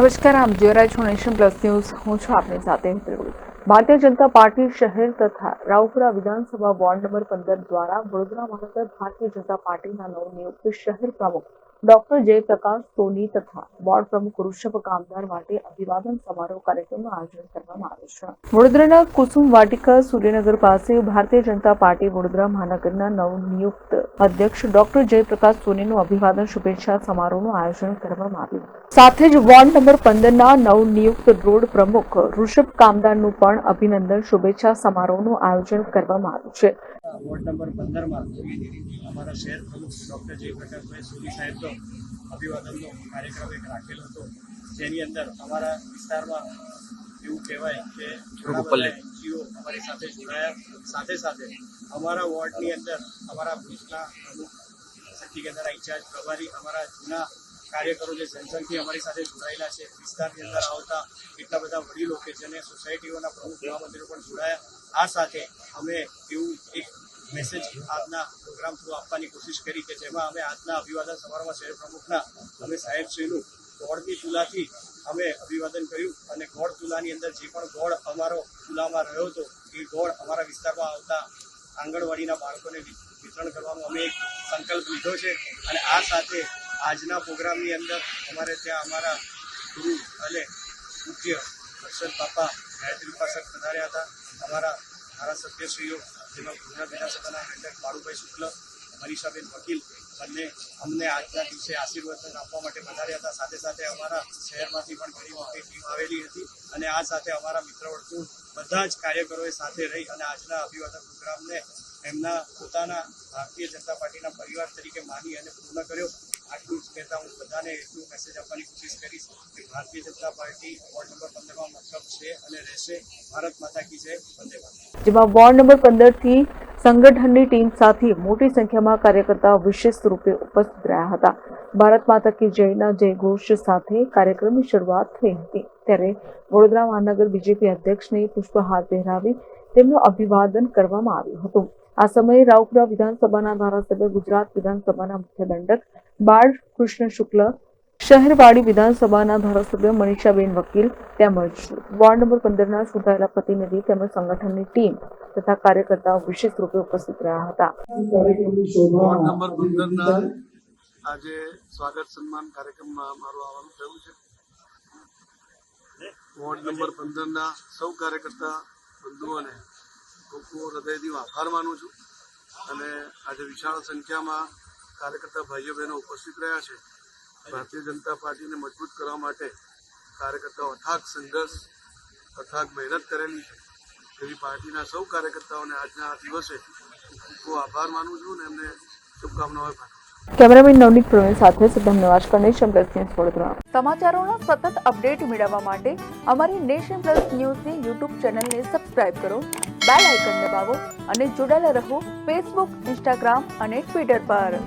નમસ્કાર, આમ જોઈ રહ્યા છો પ્લસ ન્યૂઝ. હું છું આપની સાથે ભારતીય જનતા પાર્ટી શહેર તથા રાવપુરા વિધાનસભા વોર્ડ નંબર પંદર દ્વારા વડોદરા મહાનગર ભારતીય જનતા પાર્ટીના નવનિયુક્ત શહેર પ્રમુખ ડોક્ટર જયપ્રકાશ સોની તથા બોર્ડ પ્રમુખ ઋષભ કામદાર માટે અભિવાદન સમારોહ કાર્યક્રમનું આયોજન કરવામાં આવ્યું છે. વડોદરાના કુસુમ વાટિકા સૂર્યનગર પાસે ભારતીય જનતા પાર્ટી વડોદરા મહાનગરના નવનિયુક્ત અધ્યક્ષ ડોક્ટર જયપ્રકાશ સોનીનું અભિવાદન શુભેચ્છા સમારોહનું આયોજન કરવામાં આવ્યું. સાથે જ વોર્ડ નંબર પંદરના નવનિયુક્ત રોડ પ્રમુખ ઋષભ કામદારનું પણ અભિનંદન શુભેચ્છા સમારોહનું આયોજન કરવામાં આવ્યું છે. વોર્ડ નંબર પંદરમાં અમારા શહેર પ્રમુખ ડૉક્ટર જયપ્રકાશભાઈ સોની સાહેબનો અભિવાદનનો કાર્યક્રમ એક રાખેલો હતો. જેની અંદર અમારા વિસ્તારમાં એવું કહેવાય કે બધા અમારી સાથે જોડાયા. સાથે સાથે અમારા વોર્ડની અંદર અમારા ભુજના પ્રમુખ શક્તિ કેન્દ્રના ઇન્ચાર્જ પ્રભારી અમારા જૂના કાર્યકરો જે જનસંઘથી અમારી સાથે જોડાયેલા છે વિસ્તારની અંદર આવતા એટલા બધા વડીલો કે જેને સોસાયટીઓના પ્રમુખ મહામંત્રીઓ પણ જોડાયા. આ સાથે અમે એવું એક મેસેજ આજના પ્રોગ્રામ થ્રુ આપવાની કોશિશ કરી કે જેમાં અમે આજના અભિવાદન સમારોહમાં શહેર પ્રમુખના અમે સાહેબશ્રીનું ગોળની ચૂલાથી અમે અભિવાદન કર્યું અને ગોળ ચૂલાની અંદર જે પણ ગોળ અમારો ચૂલામાં રહ્યો હતો, એ ગોળ અમારા વિસ્તારમાં આવતા આંગણવાડીના બાળકોને વિતરણ કરવાનો અમે એક સંકલ્પ લીધો છે અને આ સાથે આજના પ્રોગ્રામની અંદર અમારે ત્યાં અમારા ગુરુ અને પૂજ્ય હર્ષદ બાપા ગાયત્રી ઉપાસક પધાર્યા હતા. અમારા ધારાસભ્યશ્રીઓ જેમાં ગુજરાત વિધાનસભાના મેન્ડેટ બાળુભાઈ શુક્લ મનીષાબેન વકીલ બંને અમને આજના દિવસે આશીર્વાદ આપવા માટે પધાર્યા હતા. સાથે સાથે અમારા શહેરમાંથી પણ ઘણી મોટી ટીમ આવેલી હતી અને આ સાથે અમારા મિત્ર વર્તુળ બધા જ કાર્યકરોએ સાથે રહી અને આજના અભિવાદન પ્રોગ્રામને એમના પોતાના ભારતીય જનતા પાર્ટીના પરિવાર તરીકે માની અને પૂર્ણ કર્યો. આટલું કહેતા હું બધાને એટલું મેસેજ આપવાની કોશિશ કરીશ કે Bharatiya Janata party ward number પંદરમાં મતલબ છે અને રહેશે. ભારત માતા કી જય. વંદે ભારત. જેમાં વોર્ડ નંબર પંદરથી સંગઠનની ટીમ સાથે મોટી સંખ્યામાં કાર્યકર્તાઓ વિશેષ રૂપે ઉપસ્થિત રહ્યા હતા. ભારત માતા કી જયના જયઘોષ સાથે કાર્યક્રમની શરૂઆત થઈ હતી. ત્યારે વડોદરા મહાનગર બીજેપી અધ્યક્ષને પુષ્પહાર પહેરાવી તેમનું અભિવાદન કરવામાં આવ્યું હતું. આ સમયે રાવપુરા વિધાનસભાના ધારાસભ્ય ગુજરાત વિધાનસભાના મુખ્ય દંડક બાળ કૃષ્ણ શુક્લ શહેરવાડી વિધાનસભાના ધારાસભ્ય મનીષાબેન વકીલ તેમજ વોર્ડ નંબર પંદરના ચૂંટાયેલા પ્રતિનિધિ તેમજ સંગઠનની ટીમ તથા કાર્યકર્તાઓ વિશેષ રૂપે ઉપસ્થિત રહ્યા હતા. વોર્ડ નંબર પંદરના આજે સ્વાગત સન્માન કાર્યક્રમમાં મારું આવવાનું થયું છે. વોર્ડ નંબર પંદરના સૌ કાર્યકર્તા બંધુઓને ખૂબ ખૂબ હૃદયથી આભાર માનું છું અને આજે વિશાળ સંખ્યામાં કાર્યકર્તા ભાઈઓ બહેનો ઉપસ્થિત રહ્યા છે. ભારતીય જનતા પાર્ટીને મજબૂત કરવા માટે કાર્યકર્તાઓ અથાગ સંઘર્ષ, અથાગ મહેનત કરેલી છે. એવી પાર્ટીના સૌ કાર્યકર્તાઓને આજના દિવસે ખૂબ ખૂબ આભાર માનું છું અને એમને શુભકામનાઓ પાઠવું કેમેરામેન નવનીત પ્રવીણ સાથે સિદ્ધામ નિવાસ નેશન પ્લસ ન્યૂઝ વડોદરા. સમાચારોનો સતત અપડેટ મેળવવા માટે અમારી નેશન પ્લસ ન્યૂઝની યુટ્યુબ ચેનલને સબસ્ક્રાઇબ કરો, બેલ આઇકન દબાવો અને જોડાયેલા રહો ફેસબુક, ઇન્સ્ટાગ્રામ અને ટ્વિટર પર.